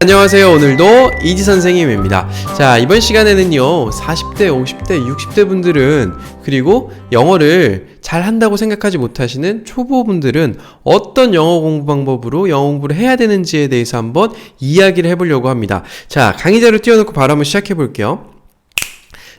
안녕하세요. 오늘도 이지 선생님입니다. 자, 이번 시간에는요, 40대, 50대, 60대 분들은, 그리고 영어를 잘 한다고 생각하지 못하시는 초보분들은 어떤 영어 공부 방법으로 영어 공부를 해야 되는지에 대해서 한번 이야기를 해보려고 합니다. 자, 강의자를 띄워놓고 바로 한번 시작해 볼게요.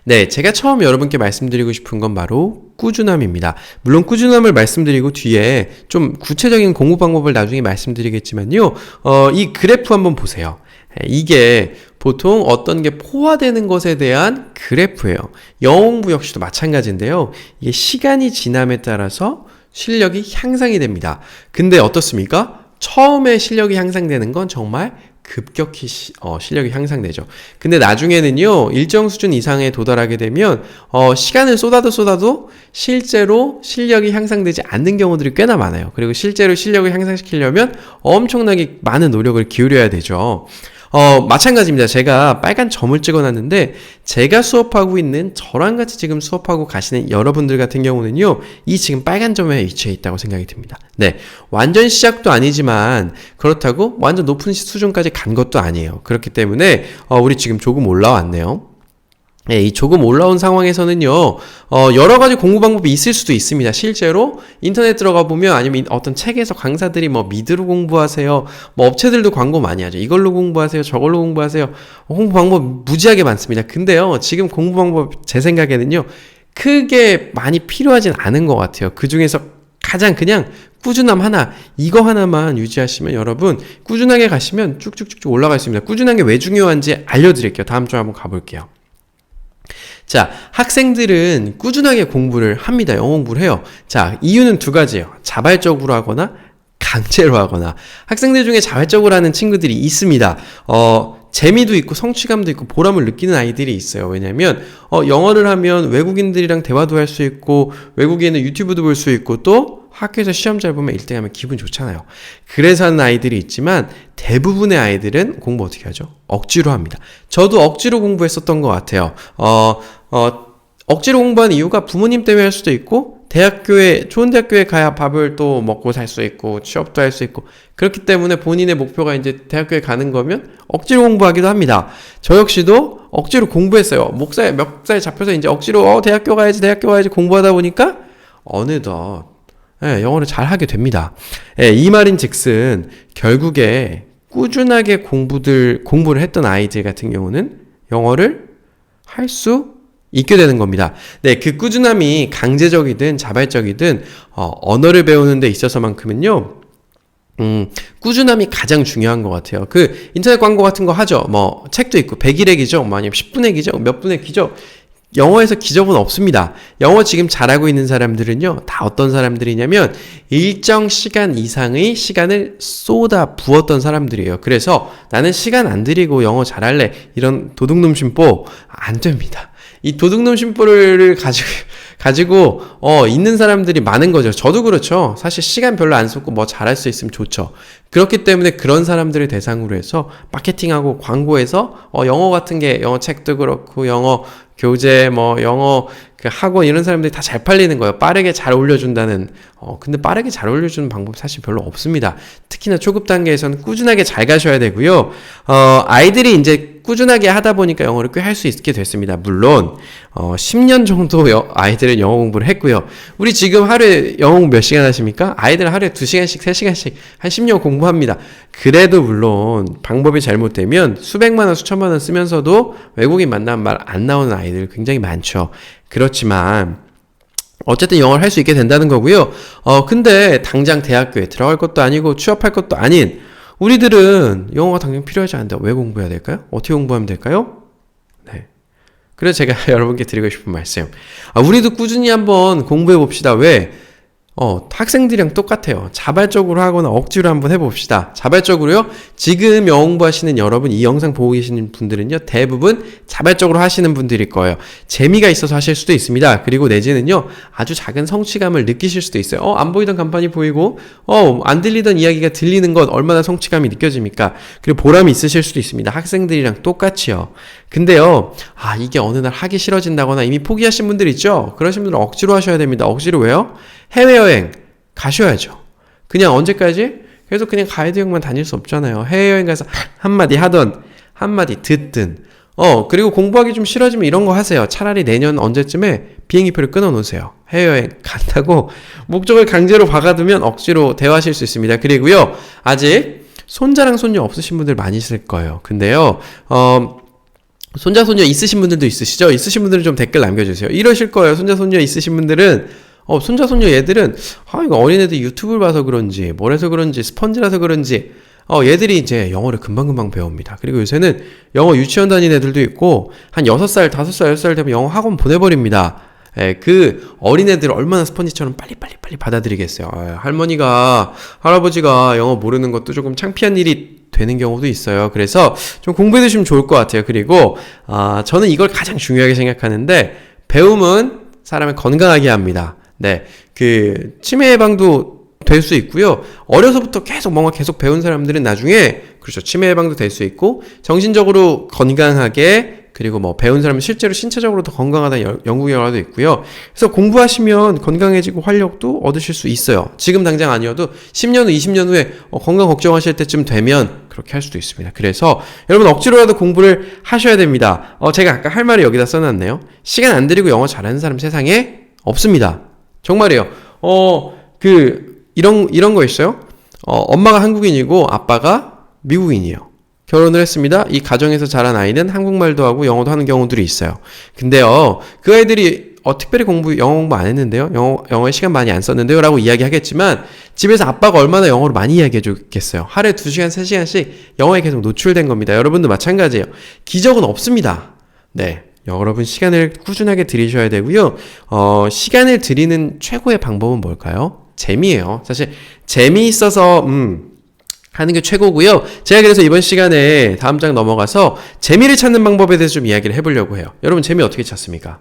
네, 제가 처음 여러분께 말씀드리고 싶은 건 바로 꾸준함입니다. 물론 꾸준함을 말씀드리고 뒤에 좀 구체적인 공부 방법을 나중에 말씀드리겠지만요. 어, 이 그래프 한번 보세요. 예, 이게 보통 어떤 게 포화되는 것에 대한 그래프예요. 영어 공부 역시도 마찬가지인데요. 이게 시간이 지남에 따라서 실력이 향상이 됩니다. 근데 어떻습니까? 처음에 실력이 향상되는 건 정말 급격히 시, 어, 실력이 향상되죠. 근데 나중에는요, 일정 수준 이상에 도달하게 되면, 어, 시간을 쏟아도 쏟아도 실제로 실력이 향상되지 않는 경우들이 꽤나 많아요. 그리고 실제로 실력을 향상시키려면 엄청나게 많은 노력을 기울여야 되죠. 어, 마찬가지입니다. 제가 빨간 점을 찍어 놨는데, 제가 수업하고 있는 저랑 같이 지금 수업하고 가시는 여러분들 같은 경우는요, 이 지금 빨간 점에 위치해 있다고 생각이 듭니다. 네. 완전 시작도 아니지만, 그렇다고 완전 높은 수준까지 간 것도 아니에요. 그렇기 때문에, 어, 우리 지금 조금 올라왔네요. 네, 이 조금 올라온 상황에서는요, 어, 여러 가지 공부 방법이 있을 수도 있습니다. 실제로 인터넷 들어가 보면 아니면 어떤 책에서 강사들이 뭐 미드로 공부하세요, 뭐 업체들도 광고 많이 하죠. 이걸로 공부하세요, 저걸로 공부하세요. 공부 방법 무지하게 많습니다. 근데요, 지금 공부 방법 제 생각에는요, 크게 많이 필요하진 않은 것 같아요. 그 중에서 가장 그냥 꾸준함 하나, 이거 하나만 유지하시면 여러분 꾸준하게 가시면 쭉쭉쭉쭉 올라갈 수 있습니다. 꾸준한 게 왜 중요한지 알려드릴게요. 다음 주에 한번 가볼게요. 자, 학생들은 꾸준하게 공부를 합니다. 영어 공부를 해요. 자, 이유는 두 가지예요. 자발적으로 하거나 강제로 하거나. 학생들 중에 자발적으로 하는 친구들이 있습니다. 어, 재미도 있고 성취감도 있고 보람을 느끼는 아이들이 있어요. 왜냐면 어, 영어를 하면 외국인들이랑 대화도 할 수 있고 외국인의 유튜브도 볼 수 있고 또 학교에서 시험 잘 보면 1등 하면 기분 좋잖아요. 그래서 하는 아이들이 있지만 대부분의 아이들은 공부 어떻게 하죠? 억지로 합니다. 저도 억지로 공부했었던 것 같아요. 어, 어, 억지로 공부한 이유가 부모님 때문에 할 수도 있고 대학교에 좋은 대학교에 가야 밥을 또 먹고 살 수 있고 취업도 할 수 있고 그렇기 때문에 본인의 목표가 이제 대학교에 가는 거면 억지로 공부하기도 합니다. 저 역시도 억지로 공부했어요. 목사에 멱살 잡혀서 이제 억지로 어 대학교 가야지 대학교 가야지 공부하다 보니까 어느덧 예, 영어를 잘 하게 됩니다. 예, 이 말인즉슨 결국에 꾸준하게 공부들 공부를 했던 아이들 같은 경우는 영어를 할수 있게 되는 겁니다. 네, 그 꾸준함이 강제적이든 자발적이든 어, 언어를 배우는 데 있어서만큼은요. 음, 꾸준함이 가장 중요한 것 같아요. 그 인터넷 광고 같은 거 하죠. 뭐 책도 있고 100일의 기적, 뭐 아니면 10분의 기적, 몇 분의 기적. 영어에서 기적은 없습니다. 영어 지금 잘하고 있는 사람들은요, 다 어떤 사람들이냐면, 일정 시간 이상의 시간을 쏟아 부었던 사람들이에요. 그래서 나는 시간 안 들이고 영어 잘할래. 이런 도둑놈 심보, 안 됩니다. 이 도둑놈 심보를 가지고, 가지고, 어, 있는 사람들이 많은 거죠. 저도 그렇죠. 사실 시간 별로 안 쏟고 뭐 잘할 수 있으면 좋죠. 그렇기 때문에 그런 사람들을 대상으로 해서 마케팅하고 광고해서, 어, 영어 같은 게, 영어 책도 그렇고, 영어 교재, 뭐, 영어, 그 학원 이런 사람들이 다 잘 팔리는 거예요. 빠르게 잘 올려준다는. 어, 근데 빠르게 잘 올려주는 방법 사실 별로 없습니다. 특히나 초급 단계에서는 꾸준하게 잘 가셔야 되고요. 어, 아이들이 이제 꾸준하게 하다 보니까 영어를 꽤 할 수 있게 됐습니다. 물론, 어, 10년 정도 여, 아이들은 영어 공부를 했고요. 우리 지금 하루에 영어 공부 몇 시간 하십니까? 아이들은 하루에 2시간씩, 3시간씩 한 10년 공부합니다. 그래도 물론 방법이 잘못되면 수백만 원, 수천만 원 쓰면서도 외국인 만나면 말 안 나오는 아이들 굉장히 많죠. 그렇지만 어쨌든 영어를 할 수 있게 된다는 거고요. 어, 근데 당장 대학교에 들어갈 것도 아니고 취업할 것도 아닌 우리들은 영어가 당장 필요하지 않은데 왜 공부해야 될까요? 어떻게 공부하면 될까요? 네. 그래서 제가 여러분께 드리고 싶은 말씀. 아, 우리도 꾸준히 한번 공부해 봅시다. 왜? 어, 학생들이랑 똑같아요. 자발적으로 하거나 억지로 한번 해봅시다. 자발적으로요. 지금 영어 공부하시는 여러분, 이 영상 보고 계시는 분들은요, 대부분 자발적으로 하시는 분들일 거예요. 재미가 있어서 하실 수도 있습니다. 그리고 내지는요, 아주 작은 성취감을 느끼실 수도 있어요. 어, 안 보이던 간판이 보이고, 어, 안 들리던 이야기가 들리는 건 얼마나 성취감이 느껴집니까? 그리고 보람이 있으실 수도 있습니다. 학생들이랑 똑같이요. 근데요, 아, 이게 어느 날 하기 싫어진다거나 이미 포기하신 분들 있죠? 그러신 분들은 억지로 하셔야 됩니다. 억지로 왜요? 해외여행 가셔야죠. 그냥 언제까지? 그래서 그냥 가이드 형만 다닐 수 없잖아요. 해외여행 가서 한마디 하던, 한마디 듣든. 어, 그리고 공부하기 좀 싫어지면 이런 거 하세요. 차라리 내년 언제쯤에 비행기표를 끊어 놓으세요. 해외여행 간다고 목적을 강제로 박아두면 억지로 대화하실 수 있습니다. 그리고요, 아직 손자랑 손녀 없으신 분들 많이 있을 거예요. 근데요, 어, 손자, 손녀 있으신 분들도 있으시죠? 있으신 분들은 좀 댓글 남겨주세요. 이러실 거예요. 손자, 손녀 있으신 분들은 어, 손자, 손녀 얘들은, 아, 이거 어린애들 유튜브를 봐서 그런지, 뭐래서 그런지, 스펀지라서 그런지, 어, 얘들이 이제 영어를 금방금방 배웁니다. 그리고 요새는 영어 유치원 다니는 애들도 있고, 한 6살, 5살, 6살 되면 영어 학원 보내버립니다. 예, 그 어린애들 얼마나 스펀지처럼 빨리빨리 빨리 받아들이겠어요. 아, 할머니가, 할아버지가 영어 모르는 것도 조금 창피한 일이 되는 경우도 있어요. 그래서 좀 공부해 두시면 좋을 것 같아요. 그리고, 아, 저는 이걸 가장 중요하게 생각하는데, 배움은 사람을 건강하게 합니다. 네. 그, 치매 예방도 될 수 있고요. 어려서부터 계속 뭔가 계속 배운 사람들은 나중에, 그렇죠. 치매 예방도 될 수 있고, 정신적으로 건강하게, 그리고 뭐 배운 사람은 실제로 신체적으로 더 건강하다는 여- 연구 결과도 있고요. 그래서 공부하시면 건강해지고 활력도 얻으실 수 있어요. 지금 당장 아니어도 10년 후, 20년 후에 어, 건강 걱정하실 때쯤 되면 그렇게 할 수도 있습니다. 그래서 여러분 억지로라도 공부를 하셔야 됩니다. 어, 제가 아까 할 말을 여기다 써놨네요. 시간 안 들이고 영어 잘하는 사람 세상에 없습니다. 정말이에요. 어, 그, 이런, 이런 거 있어요. 어, 엄마가 한국인이고 아빠가 미국인이에요. 결혼을 했습니다. 이 가정에서 자란 아이는 한국말도 하고 영어도 하는 경우들이 있어요. 근데요, 그 아이들이 어, 특별히 공부, 영어 공부 안 했는데요? 영어, 영어에 시간 많이 안 썼는데요? 라고 이야기 하겠지만, 집에서 아빠가 얼마나 영어를 많이 이야기해 주겠어요? 하루에 2시간, 3시간씩 영어에 계속 노출된 겁니다. 여러분도 마찬가지예요. 기적은 없습니다. 네. 여러분 시간을 꾸준하게 들이셔야 되고요. 어, 시간을 들이는 최고의 방법은 뭘까요? 재미예요. 사실 재미있어서 음 하는 게 최고고요. 제가 그래서 이번 시간에 다음 장 넘어가서 재미를 찾는 방법에 대해서 좀 이야기를 해보려고 해요. 여러분 재미 어떻게 찾습니까?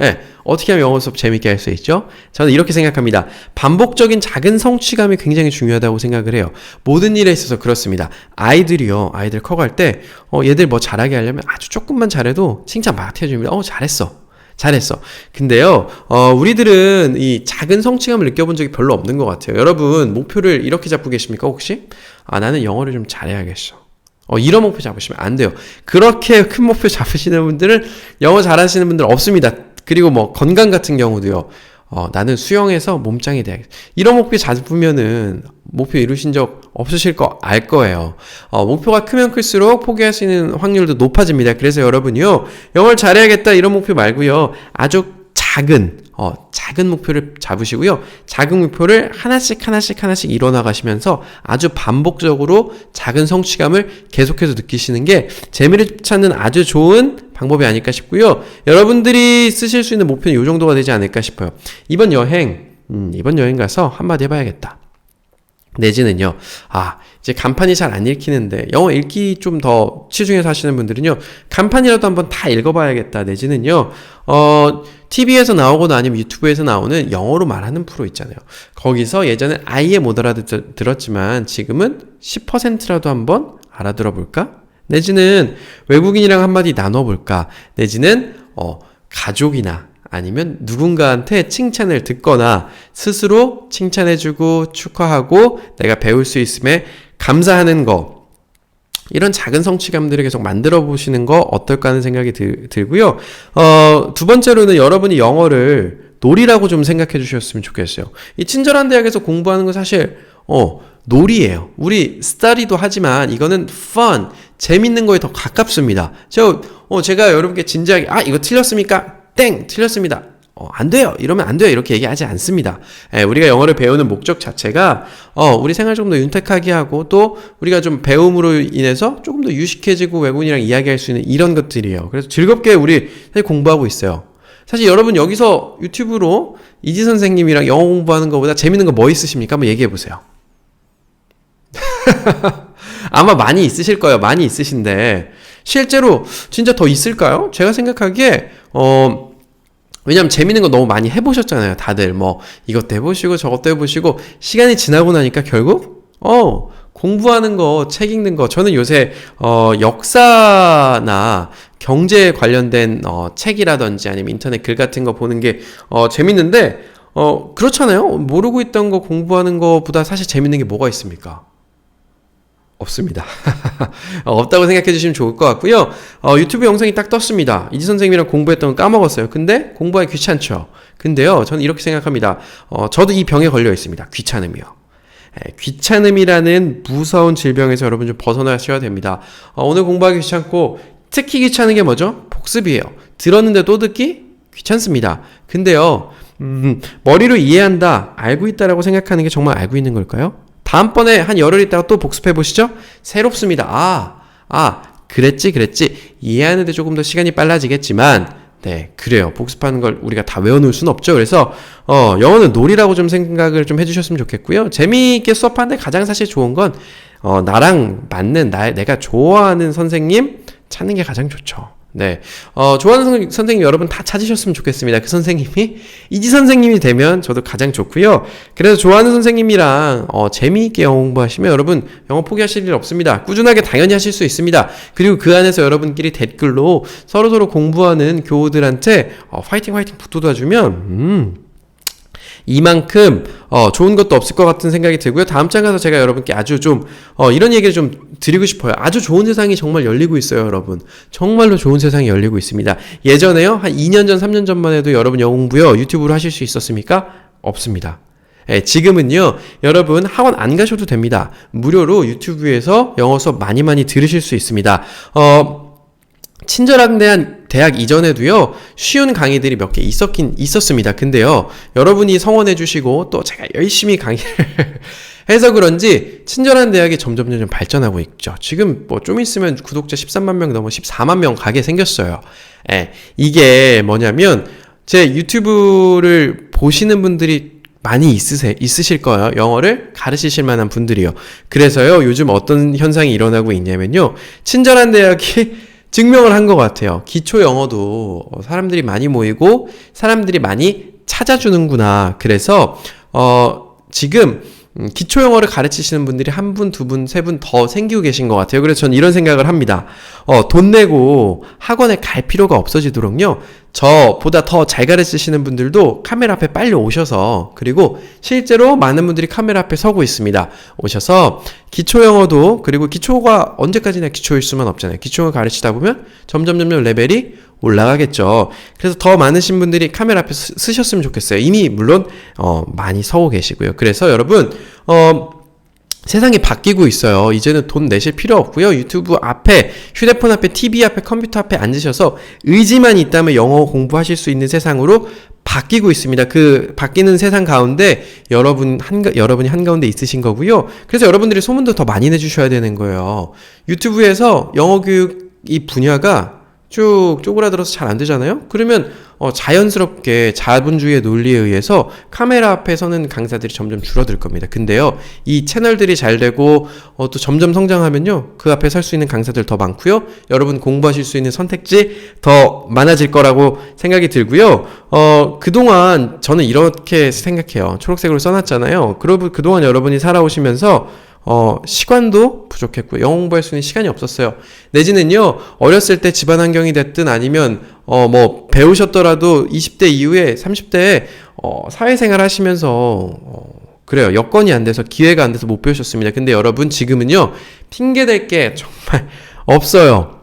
예, 어떻게 하면 영어 수업 재밌게 할 수 있죠? 저는 이렇게 생각합니다. 반복적인 작은 성취감이 굉장히 중요하다고 생각을 해요. 모든 일에 있어서 그렇습니다. 아이들이요, 아이들 커갈 때, 어, 얘들 뭐 잘하게 하려면 아주 조금만 잘해도 칭찬 막 해줍니다. 어, 잘했어. 잘했어. 근데요, 어, 우리들은 이 작은 성취감을 느껴본 적이 별로 없는 것 같아요. 여러분, 목표를 이렇게 잡고 계십니까, 혹시? 아, 나는 영어를 좀 잘해야겠어. 어, 이런 목표 잡으시면 안 돼요. 그렇게 큰 목표 잡으시는 분들은 영어 잘하시는 분들 없습니다. 그리고 뭐 건강 같은 경우도요. 어, 나는 수영해서 몸짱이 돼야겠다. 이런 목표 잡으면은 목표 이루신 적 없으실 거 알 거예요. 어, 목표가 크면 클수록 포기할 수 있는 확률도 높아집니다. 그래서 여러분이요. 영어를 잘해야겠다 이런 목표 말고요. 아주 작은 어, 작은 목표를 잡으시고요. 작은 목표를 하나씩 하나씩 하나씩 이뤄 나가시면서 아주 반복적으로 작은 성취감을 계속해서 느끼시는 게 재미를 찾는 아주 좋은 방법이 아닐까 싶고요. 여러분들이 쓰실 수 있는 목표는 이 정도가 되지 않을까 싶어요. 이번 여행, 음, 이번 여행 가서 한마디 해봐야겠다. 내지는요, 아, 이제 간판이 잘 안 읽히는데, 영어 읽기 좀 더 치중해서 하시는 분들은요, 간판이라도 한번 다 읽어봐야겠다. 내지는요, 어, TV에서 나오거나 아니면 유튜브에서 나오는 영어로 말하는 프로 있잖아요. 거기서 예전에 아예 못 알아들었지만, 지금은 10%라도 한번 알아들어 볼까? 내지는 외국인이랑 한마디 나눠볼까? 내지는, 어, 가족이나 아니면 누군가한테 칭찬을 듣거나 스스로 칭찬해주고 축하하고 내가 배울 수 있음에 감사하는 거. 이런 작은 성취감들을 계속 만들어 보시는 거 어떨까 하는 생각이 들, 들고요. 어, 두 번째로는 여러분이 영어를 놀이라고 좀 생각해 주셨으면 좋겠어요. 이 친절한 대학에서 공부하는 건 사실, 어, 놀이예요. 우리 스타디도 하지만 이거는 fun, 재밌는 거에 더 가깝습니다. 저, 어, 제가 여러분께 진지하게, 아, 이거 틀렸습니까? 땡! 틀렸습니다. 어, 안 돼요. 이러면 안 돼요. 이렇게 얘기하지 않습니다. 예, 우리가 영어를 배우는 목적 자체가, 어, 우리 생활 좀 더 윤택하게 하고, 또, 우리가 좀 배움으로 인해서 조금 더 유식해지고 외국인이랑 이야기할 수 있는 이런 것들이에요. 그래서 즐겁게 우리 공부하고 있어요. 사실 여러분 여기서 유튜브로 이지 선생님이랑 영어 공부하는 것보다 재밌는 거 뭐 있으십니까? 한번 얘기해 보세요. 아마 많이 있으실 거예요. 많이 있으신데 실제로 진짜 더 있을까요? 제가 생각하기에 어 왜냐면 재밌는 거 너무 많이 해보셨잖아요. 다들 뭐 이것도 해보시고 저것도 해보시고 시간이 지나고 나니까 결국 어 공부하는 거, 책 읽는 거 저는 요새 어 역사나 경제 관련된 어 책이라든지 아니면 인터넷 글 같은 거 보는 게어 재밌는데 어, 그렇잖아요. 모르고 있던 거 공부하는 것보다 사실 재밌는 게 뭐가 있습니까? 없습니다. 어, 없다고 생각해 주시면 좋을 것 같고요. 어, 유튜브 영상이 딱 떴습니다. 이지 선생님이랑 공부했던 거 까먹었어요. 근데 공부하기 귀찮죠. 근데요, 저는 이렇게 생각합니다. 어, 저도 이 병에 걸려 있습니다. 귀찮음이요. 에, 귀찮음이라는 무서운 질병에서 여러분 좀 벗어나셔야 됩니다. 어, 오늘 공부하기 귀찮고 특히 귀찮은 게 뭐죠? 복습이에요. 들었는데 또 듣기 귀찮습니다. 근데요, 음, 머리로 이해한다, 알고 있다라고 생각하는 게 정말 알고 있는 걸까요? 다음번에 한 열흘 있다가 또 복습해 보시죠. 새롭습니다. 아, 아, 그랬지, 그랬지. 이해하는데 조금 더 시간이 빨라지겠지만, 네, 그래요. 복습하는 걸 우리가 다 외워놓을 수는 없죠. 그래서, 어, 영어는 놀이라고 좀 생각을 좀 해주셨으면 좋겠고요. 재미있게 수업하는데 가장 사실 좋은 건, 어, 나랑 맞는, 나, 내가 좋아하는 선생님 찾는 게 가장 좋죠. 네. 어, 좋아하는 선, 선생님 여러분 다 찾으셨으면 좋겠습니다. 그 선생님이 이지 선생님이 되면 저도 가장 좋고요. 그래서 좋아하는 선생님이랑 어, 재미있게 영어 공부하시면 여러분 영어 포기하실 일 없습니다. 꾸준하게 당연히 하실 수 있습니다. 그리고 그 안에서 여러분끼리 댓글로 서로서로 공부하는 교우들한테 어, 파이팅 파이팅 붙어줘주면 음. 이만큼 어, 좋은 것도 없을 것 같은 생각이 들고요. 다음 장 가서 제가 여러분께 아주 좀 어, 이런 얘기를 좀 드리고 싶어요. 아주 좋은 세상이 정말 열리고 있어요, 여러분. 정말로 좋은 세상이 열리고 있습니다. 예전에요, 한 2년 전, 3년 전만 해도 여러분 영어 공부요 유튜브로 하실 수 있었습니까? 없습니다. 예, 지금은요, 여러분 학원 안 가셔도 됩니다. 무료로 유튜브에서 영어 수업 많이 많이 들으실 수 있습니다. 어, 친절한 대한 대학 이전에도요 쉬운 강의들이 몇 개 있었긴 있었습니다. 근데요 여러분이 성원해 주시고 또 제가 열심히 강의를 해서 그런지 친절한 대학이 점점 점점 발전하고 있죠. 지금 뭐 좀 있으면 구독자 13만 명 넘어 14만 명 가게 생겼어요. 예, 이게 뭐냐면 제 유튜브를 보시는 분들이 많이 있으세, 있으실 거예요. 영어를 가르치실 만한 분들이요. 그래서요, 요즘 어떤 현상이 일어나고 있냐면요. 친절한 대학이 증명을 한 것 같아요. 기초 영어도 사람들이 많이 모이고 사람들이 많이 찾아주는구나. 그래서 어 지금 음, 기초 영어를 가르치시는 분들이 한 분, 두 분, 세 분 더 생기고 계신 것 같아요. 그래서 저는 이런 생각을 합니다. 어, 돈 내고 학원에 갈 필요가 없어지도록요. 저보다 더 잘 가르치시는 분들도 카메라 앞에 빨리 오셔서 그리고 실제로 많은 분들이 카메라 앞에 서고 있습니다. 오셔서 기초 영어도 그리고 기초가 언제까지나 기초일 수만 없잖아요. 기초 영어 가르치다 보면 점점 점점 레벨이 올라가겠죠. 그래서 더 많으신 분들이 카메라 앞에 스, 쓰셨으면 좋겠어요. 이미 물론 어, 많이 서고 계시고요. 그래서 여러분 어, 세상이 바뀌고 있어요. 이제는 돈 내실 필요 없고요. 유튜브 앞에, 휴대폰 앞에, TV 앞에, 컴퓨터 앞에 앉으셔서 의지만 있다면 영어 공부하실 수 있는 세상으로 바뀌고 있습니다. 그 바뀌는 세상 가운데 여러분 한 여러분이 한 가운데 있으신 거고요. 그래서 여러분들이 소문도 더 많이 내 주셔야 되는 거예요. 유튜브에서 영어 교육 이 분야가 쭉 쪼그라들어서 잘 안 되잖아요? 그러면 어, 자연스럽게 자본주의의 논리에 의해서 카메라 앞에 서는 강사들이 점점 줄어들 겁니다. 근데요, 이 채널들이 잘 되고 어, 또 점점 성장하면요, 그 앞에 설 수 있는 강사들 더 많고요, 여러분 공부하실 수 있는 선택지 더 많아질 거라고 생각이 들고요. 어, 그동안 저는 이렇게 생각해요. 초록색으로 써놨잖아요. 그러고 그동안 여러분이 살아오시면서 어, 시간도 부족했고, 영어 공부할 수 있는 시간이 없었어요. 내지는요, 어렸을 때 집안 환경이 됐든 아니면, 어, 뭐, 배우셨더라도 20대 이후에 30대에, 어, 사회생활 하시면서, 어, 그래요. 여건이 안 돼서, 기회가 안 돼서 못 배우셨습니다. 근데 여러분, 지금은요, 핑계댈 게 정말 없어요.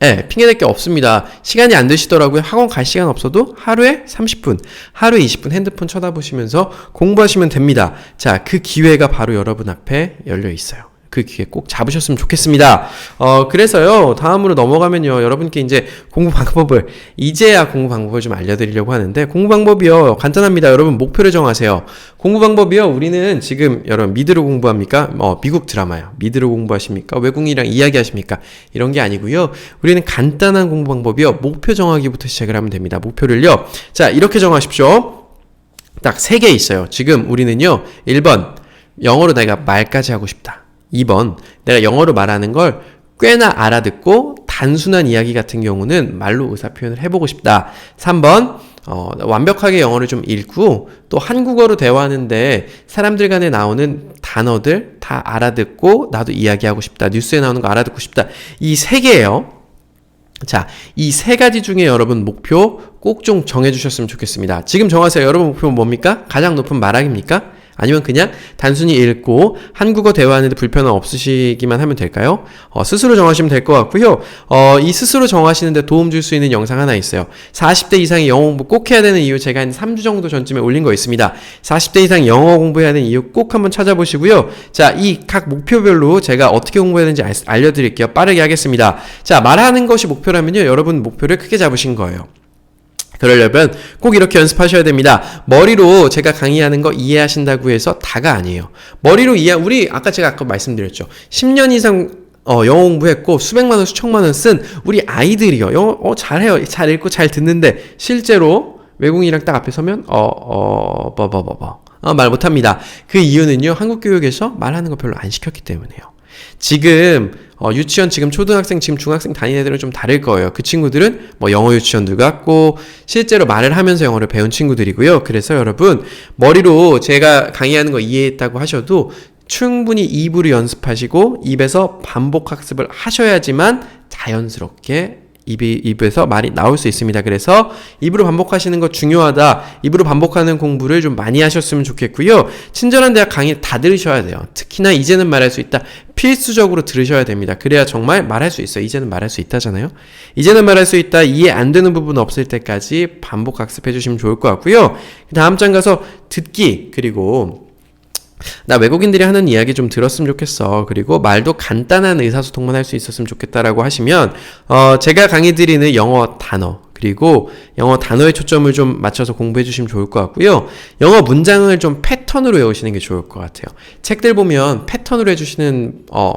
예, 네, 핑계댈 게 없습니다. 시간이 안 되시더라고요. 학원 갈 시간 없어도 하루에 30분, 하루에 20분 핸드폰 쳐다보시면서 공부하시면 됩니다. 자, 그 기회가 바로 여러분 앞에 열려 있어요. 그 기회 꼭 잡으셨으면 좋겠습니다. 어, 그래서요, 다음으로 넘어가면요, 여러분께 이제 공부 방법을, 이제야 공부 방법을 좀 알려드리려고 하는데, 공부 방법이요, 간단합니다. 여러분, 목표를 정하세요. 공부 방법이요, 우리는 지금, 여러분, 미드로 공부합니까? 어, 미국 드라마요. 미드로 공부하십니까? 외국인이랑 이야기하십니까? 이런 게 아니고요. 우리는 간단한 공부 방법이요, 목표 정하기부터 시작을 하면 됩니다. 목표를요, 자, 이렇게 정하십시오. 딱 세 개 있어요. 지금 우리는요, 1번, 영어로 내가 말까지 하고 싶다. 2번, 내가 영어로 말하는 걸 꽤나 알아듣고 단순한 이야기 같은 경우는 말로 의사 표현을 해보고 싶다. 3번, 어, 완벽하게 영어를 좀 읽고 또 한국어로 대화하는데 사람들 간에 나오는 단어들 다 알아듣고 나도 이야기하고 싶다. 뉴스에 나오는 거 알아듣고 싶다. 이 세 개예요. 자, 이 세 가지 중에 여러분 목표 꼭 좀 정해주셨으면 좋겠습니다. 지금 정하세요. 여러분 목표 뭡니까? 가장 높은 말하기입니까? 아니면 그냥 단순히 읽고 한국어 대화하는데 불편함 없으시기만 하면 될까요? 어, 스스로 정하시면 될 것 같고요. 어, 이 스스로 정하시는데 도움 줄 수 있는 영상 하나 있어요. 40대 이상의 영어 공부 꼭 해야 되는 이유 제가 한 3주 정도 전쯤에 올린 거 있습니다. 40대 이상 영어 공부해야 되는 이유 꼭 한번 찾아보시고요. 자, 이 각 목표별로 제가 어떻게 공부해야 되는지 알- 알려드릴게요. 빠르게 하겠습니다. 자, 말하는 것이 목표라면요. 여러분 목표를 크게 잡으신 거예요. 그러려면 꼭 이렇게 연습하셔야 됩니다. 머리로 제가 강의하는 거 이해하신다고 해서 다가 아니에요. 머리로 이해, 우리 아까 제가 아까 말씀드렸죠. 10년 이상 어, 영어 공부했고 수백만 원, 수천만 원 쓴 우리 아이들이요. 영어 어, 잘해요. 잘 읽고 잘 듣는데 실제로 외국인이랑 딱 앞에 서면 어, 어, 버버버버 어, 말 못합니다. 그 이유는요. 한국 교육에서 말하는 거 별로 안 시켰기 때문이에요. 지금 어, 유치원 지금 초등학생 지금 중학생 다니는 애들은 좀 다를 거예요. 그 친구들은 뭐 영어 유치원도 갔고 실제로 말을 하면서 영어를 배운 친구들이고요. 그래서 여러분 머리로 제가 강의하는 거 이해했다고 하셔도 충분히 입으로 연습하시고 입에서 반복 학습을 하셔야지만 자연스럽게 입이, 입에서 말이 나올 수 있습니다. 그래서 입으로 반복하시는 거 중요하다. 입으로 반복하는 공부를 좀 많이 하셨으면 좋겠고요. 친절한 대학 강의 다 들으셔야 돼요. 특히나 이제는 말할 수 있다. 필수적으로 들으셔야 됩니다. 그래야 정말 말할 수 있어요. 이제는 말할 수 있다잖아요. 이제는 말할 수 있다. 이해 안 되는 부분 없을 때까지 반복 학습해 주시면 좋을 것 같고요. 다음 장 가서 듣기 그리고 나 외국인들이 하는 이야기 좀 들었으면 좋겠어. 그리고 말도 간단한 의사소통만 할 수 있었으면 좋겠다라고 하시면, 어, 제가 강의 드리는 영어 단어, 그리고 영어 단어에 초점을 좀 맞춰서 공부해 주시면 좋을 것 같고요. 영어 문장을 좀 패턴으로 외우시는 게 좋을 것 같아요. 책들 보면 패턴으로 해주시는, 어,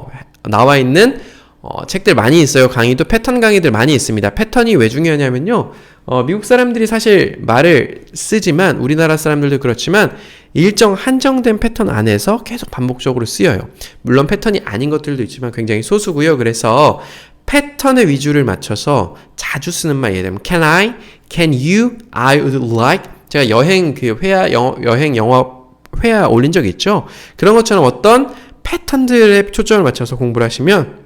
나와 있는 어, 책들 많이 있어요. 강의도 패턴 강의들 많이 있습니다. 패턴이 왜 중요하냐면요. 어, 미국 사람들이 사실 말을 쓰지만 우리나라 사람들도 그렇지만 일정 한정된 패턴 안에서 계속 반복적으로 쓰여요. 물론 패턴이 아닌 것들도 있지만 굉장히 소수고요. 그래서 패턴의 위주를 맞춰서 자주 쓰는 말 예를 들면 can I, can you, I would like 제가 여행 그 회화 영어, 여행 영어 회화 올린 적 있죠. 그런 것처럼 어떤 패턴들에 초점을 맞춰서 공부를 하시면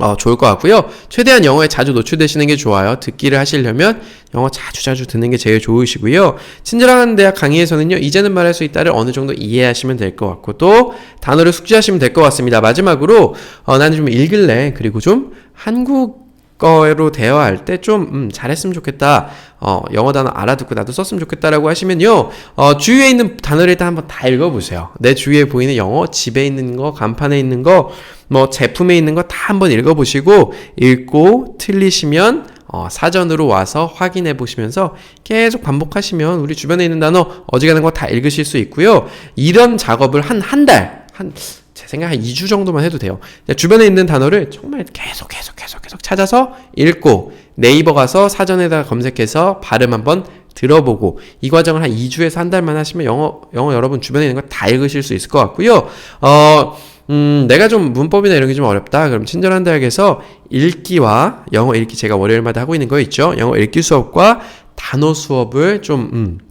어, 좋을 것 같고요. 최대한 영어에 자주 노출되시는 게 좋아요. 듣기를 하시려면 영어 자주 자주 듣는 게 제일 좋으시고요. 친절한 대학 강의에서는요. 이제는 말할 수 있다를 어느 정도 이해하시면 될 것 같고 또 단어를 숙지하시면 될 것 같습니다. 마지막으로 어, 나는 좀 읽을래. 그리고 좀 한국 거로 대화할 때 좀 음, 잘했으면 좋겠다. 어, 영어 단어 알아듣고 나도 썼으면 좋겠다라고 하시면요. 어, 주위에 있는 단어를 일단 한번 다 읽어보세요. 내 주위에 보이는 영어, 집에 있는 거, 간판에 있는 거, 뭐 제품에 있는 거 다 한번 읽어보시고 읽고 틀리시면 어, 사전으로 와서 확인해 보시면서 계속 반복하시면 우리 주변에 있는 단어 어지간한 거 다 읽으실 수 있고요. 이런 작업을 한 한 달, 한 제 생각 한 2주 정도만 해도 돼요. 주변에 있는 단어를 정말 계속 계속 계속 계속 찾아서 읽고 네이버 가서 사전에다가 검색해서 발음 한번 들어보고 이 과정을 한 2주에서 한 달만 하시면 영어 영어 여러분 주변에 있는 거 다 읽으실 수 있을 것 같고요. 어 음, 내가 좀 문법이나 이런 게 좀 어렵다. 그럼 친절한 대학에서 읽기와 영어 읽기 제가 월요일마다 하고 있는 거 있죠. 영어 읽기 수업과 단어 수업을 좀 음, 꾸-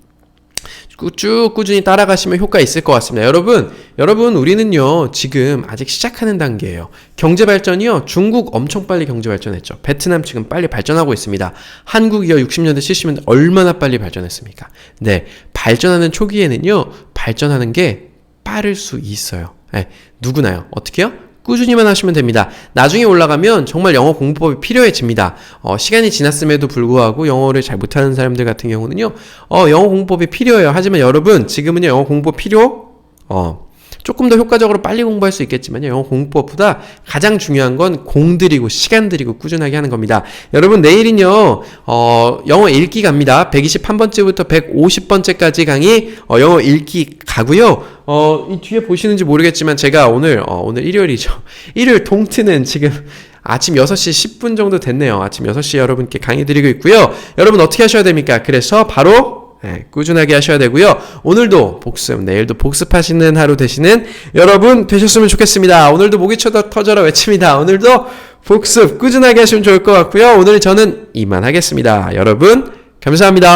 쭉 꾸준히 따라가시면 효과 있을 것 같습니다. 여러분, 여러분, 우리는요, 지금 아직 시작하는 단계예요. 경제 발전이요, 중국 엄청 빨리 경제 발전했죠. 베트남 지금 빨리 발전하고 있습니다. 한국이요, 60년대, 70년대 얼마나 빨리 발전했습니까? 네, 발전하는 초기에는요, 발전하는 게 빠를 수 있어요. 네, 누구나요. 어떻게요? 꾸준히만 하시면 됩니다. 나중에 올라가면 정말 영어 공부법이 필요해집니다. 어, 시간이 지났음에도 불구하고 영어를 잘 못하는 사람들 같은 경우는요, 어, 영어 공부법이 필요해요. 하지만 여러분, 지금은요, 영어 공부법 필요, 어, 조금 더 효과적으로 빨리 공부할 수 있겠지만요, 영어 공부법보다 가장 중요한 건 공들이고 시간 들이고 꾸준하게 하는 겁니다. 여러분, 내일은요, 어, 영어 읽기 갑니다. 121번째부터 150번째까지 강의, 어, 영어 읽기 가고요. 어, 이 뒤에 보시는지 모르겠지만 제가 오늘, 어, 오늘 일요일이죠. 일요일 동트는 지금 아침 6시 10분 정도 됐네요. 아침 6시에 여러분께 강의 드리고 있고요. 여러분 어떻게 하셔야 됩니까? 그래서 바로 네, 꾸준하게 하셔야 되고요. 오늘도 복습, 내일도 복습하시는 하루 되시는 여러분 되셨으면 좋겠습니다. 오늘도 목이 쳐다 터져라 외칩니다. 오늘도 복습 꾸준하게 하시면 좋을 것 같고요. 오늘 저는 이만 하겠습니다. 여러분 감사합니다.